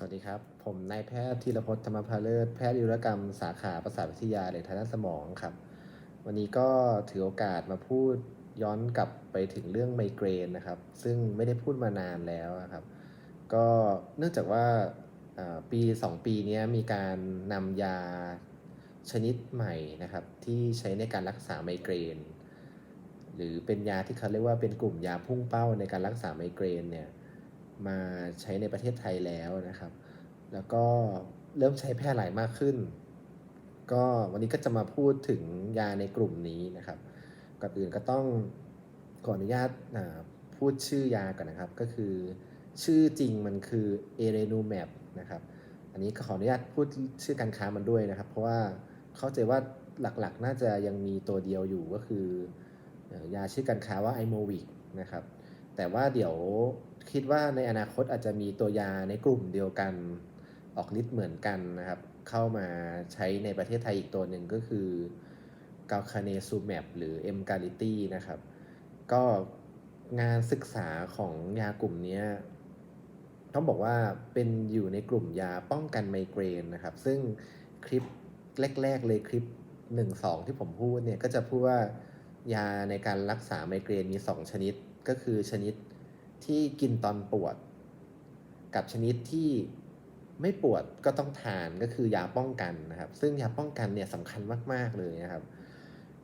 สวัสดีครับ ผมนายแพทย์ธีรพจน์ธรรมพาเลิศแพทย์ยุรกรรมสาขาประสาทวิทยาเด็กทางด้านสมองครับ วันนี้ก็ถือโอกาสมาพูดย้อนกลับไปถึงเรื่องไมเกรนนะครับ ซึ่งไม่ได้พูดมานานแล้วครับ ก็เนื่องจากว่าปี 2 ปีนี้มีการนำยาชนิดใหม่นะครับ ที่ใช้ในการรักษาไมเกรน หรือเป็นยาที่เขาเรียกว่าเป็นกลุ่มยาพุ่งเป้าในการรักษาไมเกรนเนี่ย มาใช้ในประเทศไทยแล้วนะครับ แล้วก็เริ่มใช้แพร่หลายมากขึ้น ก็วันนี้ก็จะมาพูดถึงยาในกลุ่มนี้นะครับก่อนอื่นก็ต้องขออนุญาตพูดชื่อยาก่อนนะครับ ก็คือชื่อจริงมันคือเอเรนูแมปนะครับ อันนี้ก็ขออนุญาตพูดชื่อการค้ามันด้วยนะครับ เพราะว่าเข้าใจว่าหลักๆ น่าจะยังมีตัวเดียวอยู่ก็คือเอ่อยาชื่อการค้าว่าไอโมวิกนะครับ แต่ว่าเดี๋ยวคิดว่าในอนาคตอาจจะมีตัวยาในกลุ่มเดียวกันออกฤทธิ์เหมือนกันนะครับ เข้ามาใช้ในประเทศไทยอีกตัวหนึ่งก็คือกาคาเนซูแมปหรือเอ็มกาลิตี้นะครับ ก็งานศึกษาของยากลุ่มนี้ต้องบอกว่าเป็นอยู่ในกลุ่มยาป้องกันไมเกรนนะครับ ซึ่งคลิปแรก ๆ เลยคลิป 1 2 ที่ผมพูดเนี่ย ก็จะพูดว่ายาในการรักษาไมเกรนมี 2 ชนิด ก็คือชนิดที่กินตอนปวด กับชนิดที่ไม่ปวดก็ต้องทานก็คือยาป้องกันนะครับ ซึ่งยาป้องกันเนี่ยสำคัญมาก ๆ เลยนะครับ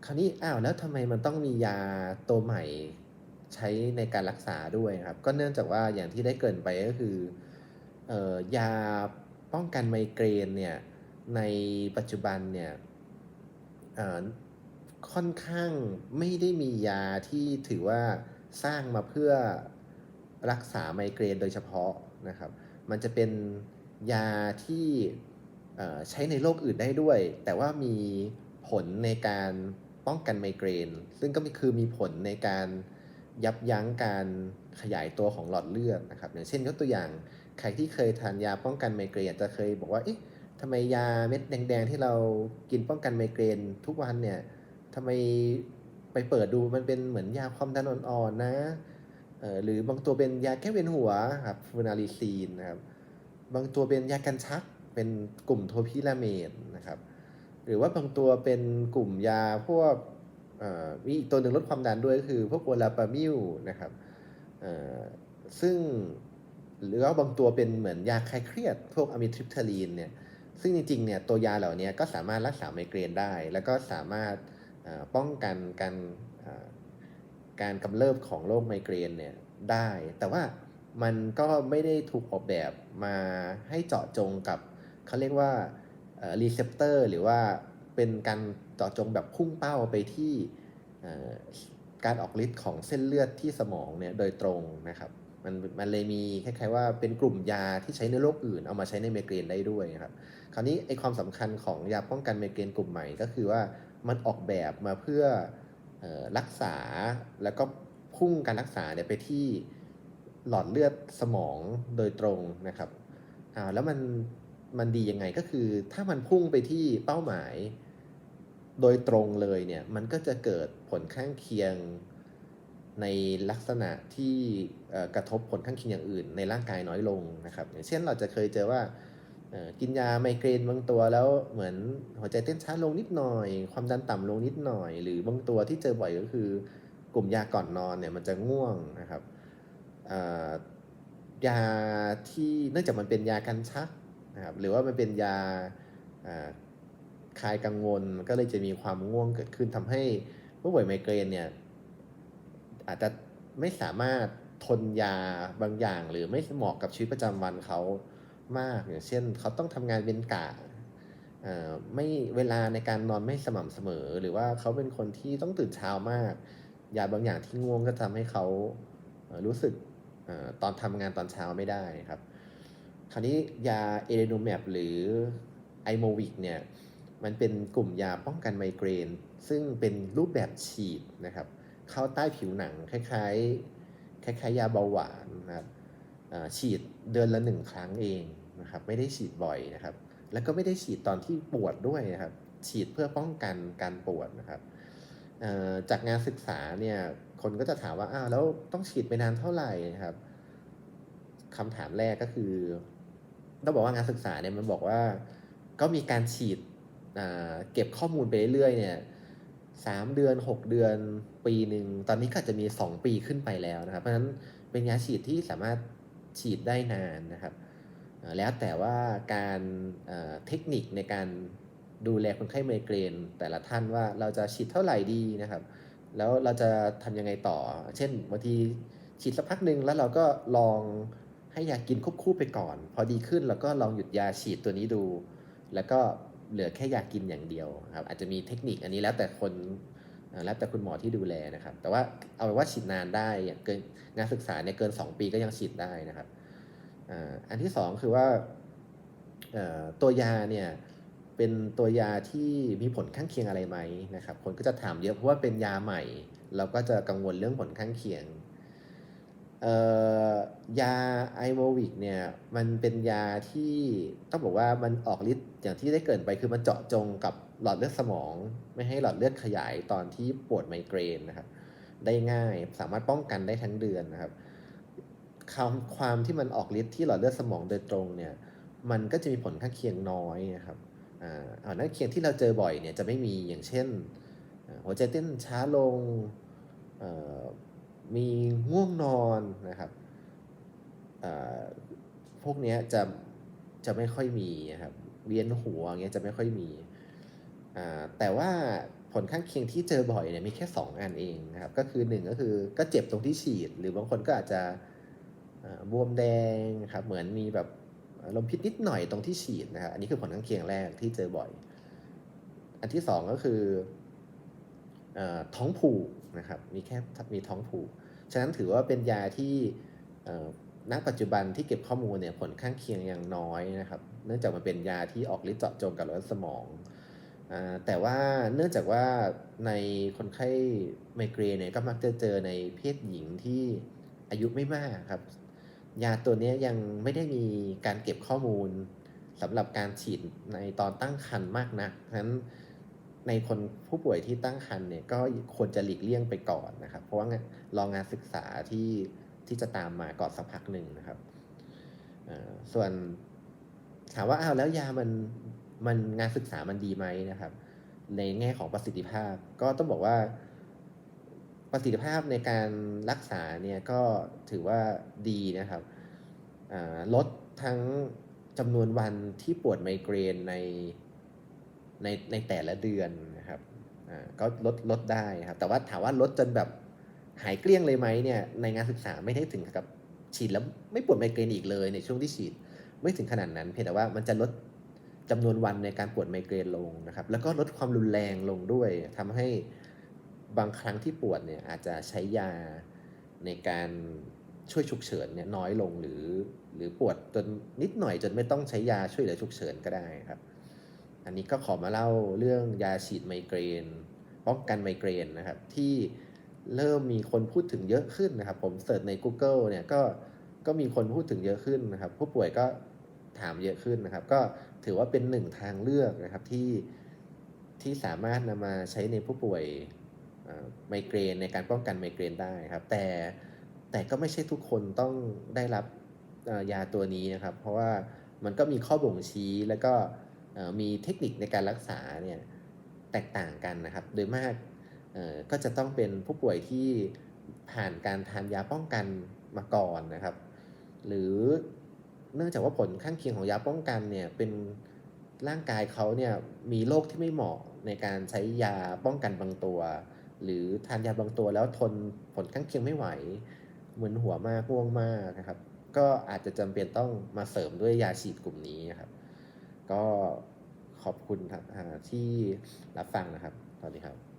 คราวนี้อ้าวแล้วทำไมมันต้องมียาตัวใหม่ใช้ในการรักษาด้วยครับ ก็เนื่องจากว่าอย่างที่ได้เกรินไปก็คืออยาป้องกันไมเกรนเนี่ยในปัจจุบันเนี่ยค่อนข้างไม่ได้มียาที่ถือว่า สร้างมาเพื่อรักษาไมเกรนโดยเฉพาะนะครับ มันจะเป็นยาที่ใช้ในโรคอื่นได้ด้วย แต่ว่ามีผลในการป้องกันไมเกรน ซึ่งก็มีคือมีผลในการยับยั้งการขยายตัวของหลอดเลือดนะครับอย่างเช่นยกตัวอย่างใครที่เคยทานยาป้องกันไมเกรนจะเคยบอกว่าเอ๊ะทำไมยาเม็ดแดงๆที่เรากินป้องกันไมเกรนทุกวันเนี่ยทำไม ไปเปิดดูมันเป็นเหมือนยาความดันอ่อนๆนะเออหรือบางตัวเป็นยาแก้เวียนหัวครับฟูนาริซีนนะครับ บางตัวเป็นยากันชักเป็นกลุ่มโทพิราเมดนะครับ หรือว่าบางตัวเป็นกลุ่มยาพวกเอ่อมีอีกตัวหนึ่งลดความดันด้วยก็คือ พวกโอลาปามิลนะครับซึ่งหรือว่าบางตัวเป็นเหมือนยาคลายเครียด พวกอะมิทริปทาลีนเนี่ย ซึ่งจริงๆเนี่ยตัวยาเหล่านี้ก็สามารถรักษาไมเกรนได้ แล้วก็สามารถ ป้องกันการการกำเริบของโรคไมเกรนเนี่ยได้ แต่ว่ามันก็ไม่ได้ถูกออกแบบมาให้เจาะจงกับเขาเรียกว่ารีเซพเตอร์หรือว่าเป็นการเจาะจงแบบพุ่งเป้าไปที่การออกฤทธิ์ของเส้นเลือดที่สมองเนี่ยโดยตรงนะครับมันมันเลยมีคล้ายๆว่าเป็นกลุ่มยาที่ใช้ในโรคอื่นเอามาใช้ในไมเกรนได้ด้วยนะครับ คราวนี้ไอความสำคัญของยาป้องกันไมเกรนกลุ่มใหม่ก็คือว่า มันออกแบบมาเพื่ออรักษาแล้วก็พุ่งการรักษาเนี่ยไปที่หลอดเลือดสมองโดยตรงนะครับอ่าแล้วมันมันดียังไงก็คือ ถ้ามันพุ่งไปที่เป้าหมายโดยตรงเลยเนี่ยมันก็จะเกิดผลข้างเคียงในลักษณะที่กระทบผลข้างเคียงอย่างอื่น ในร่างกายน้อยลงนะครับอย่างเช่นเราจะเคยเจอว่า กินยาไมเกรนบางตัวแล้วเหมือนหัวใจเต้นช้าลงนิดหน่อย ความดันต่ำลงนิดหน่อย หรือบางตัวที่เจอบ่อยก็คือกลุ่มยาก่อนนอนเนี่ยมันจะง่วงนะครับยาที่เนื่องจากมันเป็นยากันชักนะครับหรือว่ามันเป็นยาคลายกังวลก็เลยจะมีความง่วงเกิดขึ้นทำให้ผู้ป่วยไมเกรนเนี่ยอาจจะไม่สามารถทนยาบางอย่าง หรือไม่เหมาะกับชีวิตประจำวันเขา มาก อย่างเช่นเขาต้องทำงานเป็นกะไม่เวลาในการนอนไม่สม่ำเสมอ หรือว่าเขาเป็นคนที่ต้องตื่นเช้ามาก ยาบางอย่างที่ง่วงก็ทำให้เขารู้สึกอตอนทำงานตอนเช้าไม่ได้ครับ คราวนี้ยาเอเรโนแมปหรือไอโมวิกเนี่ยมันเป็นกลุ่มยาป้องกันไมเกรน ซึ่งเป็นรูปแบบฉีดนะครับ เข้าใต้ผิวหนังคล้ายๆ คล้ายๆยาเบาหวานนะครับ ฉีดเดือนละหนึ่งครั้งเองนะครับไม่ได้ฉีดบ่อยนะครับ แล้วก็ไม่ได้ฉีดตอนที่ปวดด้วยนะครับ ฉีดเพื่อป้องกันการปวดนะครับจากงานศึกษาเนี่ยคนก็จะถามว่าอ้าวแล้วต้องฉีดไปนานเท่าไหร่นะครับคำถามแรกก็คือต้องบอกว่างานศึกษาเนี่ยมันบอกว่าก็มีการฉีดเก็บข้อมูลไปเรื่อยๆเนี่ยสามเดือนหกเดือนปีหนึ่งตอนนี้ก็จะมีสองปีขึ้นไปแล้วนะครับ เพราะฉะนั้นเป็นยาฉีดที่สามารถ ฉีดได้นานนะครับแล้วแต่ว่าการเทคนิคในการดูแลคนไข้ไมเกรน แต่ละท่านว่าเราจะฉีดเท่าไหร่ดีนะครับ แล้วเราจะทำยังไงต่อ เช่นบางทีฉีดสักพักหนึ่งแล้วเราก็ลองให้ยากินควบคู่ไปก่อน พอดีขึ้นเราก็ลองหยุดยาฉีดตัวนี้ดู แล้วก็เหลือแค่ยากินอย่างเดียวครับอาจจะมีเทคนิคอันนี้แล้วแต่คน แล้วแต่คุณหมอที่ดูแลนะครับ แต่ว่าเอาเป็นว่าฉีดนานได้อย่างเกินงานศึกษาเนี่ยเกิน 2 ปีก็ยังฉีดได้นะครับอันที่สองคือว่าตัวยาเนี่ยเป็นตัวยาที่มีผลข้างเคียงอะไรไหมนะครับคนก็จะถามเยอะเพราะว่าเป็นยาใหม่ เราก็จะกังวลเรื่องผลข้างเคียงยาไอโมวิกเนี่ยมันเป็นยาที่ต้องบอกว่ามันออกฤทธิ์อย่างที่ได้เกินไปคือมันเจาะจงกับ หลอดเลือดสมอง ไม่ให้หลอดเลือดขยายตอนที่ปวดไมเกรนนะครับ ได้ง่ายสามารถป้องกันได้ทั้งเดือนนะครับความความที่มันออกฤทธิ์ที่หลอดเลือดสมองโดยตรงเนี่ย มันก็จะมีผลข้างเคียงน้อยนะครับอ่าผลข้างเคียงที่เราเจอบ่อยเนี่ยจะไม่มีอย่างเช่น หัวใจเต้นช้าลงมีง่วงนอนนะครับพวกนี้จะจะไม่ค่อยมีนะครับเวียนหัวอย่างเงี้ยจะไม่ค่อยมี แต่ว่าผลข้างเคียงที่เจอบ่อยเนี่ยมีแค่ 2 อันเองนะครับ ก็คือ 1 ก็คือก็เจ็บตรงที่ฉีด หรือบางคนก็อาจจะบวมแดงครับเหมือนมีแบบลมพิษนิดหน่อยตรงที่ฉีดนะครับอันนี้คือผลข้างเคียงแรกที่เจอบ่อย อันที่ 2 ก็คืออท้องผูกนะครับมีแค่มีท้องผูก ฉะนั้นถือว่าเป็นยาที่ณปัจจุบันที่เก็บข้อมูลเนี่ยผลข้างเคียงยังน้อยนะครับ เนื่องจากมันเป็นยาที่ออกฤทธิ์เจาะจงกับเลือดสมอง แต่ว่าเนื่องจากว่าในคนไข้ไมเกรนเนี่ยก็มักจะเจอในเพศหญิงที่อายุไม่มากครับ ยาตัวนี้ยังไม่ได้มีการเก็บข้อมูลสำหรับการฉีดในตอนตั้งครรภ์มากนะฉะนั้นในคนผู้ป่วยที่ตั้งครรภ์เนี่ยก็ควรจะหลีกเลี่ยงไปก่อนนะครับ เพราะว่ารองงานศึกษาที่ที่จะตามมาก่อนสักพักหนึ่งนะครับ ส่วนถามว่าอ้าวแล้วยามัน มันงานศึกษามันดีไหมนะครับ ในแง่ของประสิทธิภาพ ก็ต้องบอกว่าประสิทธิภาพในการรักษาเนี่ยก็ถือว่าดีนะครับลดทั้งจำนวนวันที่ปวดไมเกรนในในในแต่ละเดือนนะครับก็ลดลดได้ครับ แต่ว่าถามว่าลดจนแบบหายเกลี้ยงเลยไหมเนี่ยในงานศึกษาไม่ได้ถึงกับฉีดแล้วไม่ปวดไมเกรนอีกเลยในช่วงที่ฉีด ไม่ถึงขนาดนั้น เพียงแต่ว่ามันจะลด จำนวนวันในการปวดไมเกรนลงนะครับ แล้วก็ลดความรุนแรงลงด้วยทำให้บางครั้งที่ปวดเนี่ยอาจจะใช้ยาในการช่วยฉุกเฉินเนี่ยน้อยลงหรือหรือปวดจนนิดหน่อยจนไม่ต้องใช้ยาช่วยเหลือฉุกเฉินก็ได้ครับ อันนี้ก็ขอมาเล่าเรื่องยาฉีดไมเกรนป้องกันไมเกรนนะครับ ที่เริ่มมีคนพูดถึงเยอะขึ้นนะครับ ผมเสิร์ชใน Google เนี่ยก็ก็มีคนพูดถึงเยอะขึ้นนะครับ ผู้ป่วยก็ถามเยอะขึ้นนะครับ ก็ ถือว่าเป็นหนึ่งทางเลือกนะครับที่ที่สามารถนำมาใช้ในผู้ป่วยไมเกรนในการป้องกันไมเกรนได้ครับ แต่แต่ก็ไม่ใช่ทุกคนต้องได้รับยาตัวนี้นะครับ เพราะว่ามันก็มีข้อบ่งชี้แล้วก็มีเทคนิคในการรักษาเนี่ยแตกต่างกันนะครับ โดยมากก็จะต้องเป็นผู้ป่วยที่ผ่านการทานยาป้องกันมาก่อนนะครับ หรือ เนื่องจากว่าผลข้างเคียงของยาป้องกันเนี่ยเป็นร่างกายเขาเนี่ยมีโรคที่ไม่เหมาะในการใช้ยาป้องกันบางตัว หรือทานยาบางตัวแล้วทนผลข้างเคียงไม่ไหวมึนหัวมากง่วงมากนะครับ ก็อาจจะจำเป็นต้องมาเสริมด้วยยาฉีดกลุ่มนี้นครับ ก็ขอบคุณครับที่รับฟังนะครับสวัสดีครับ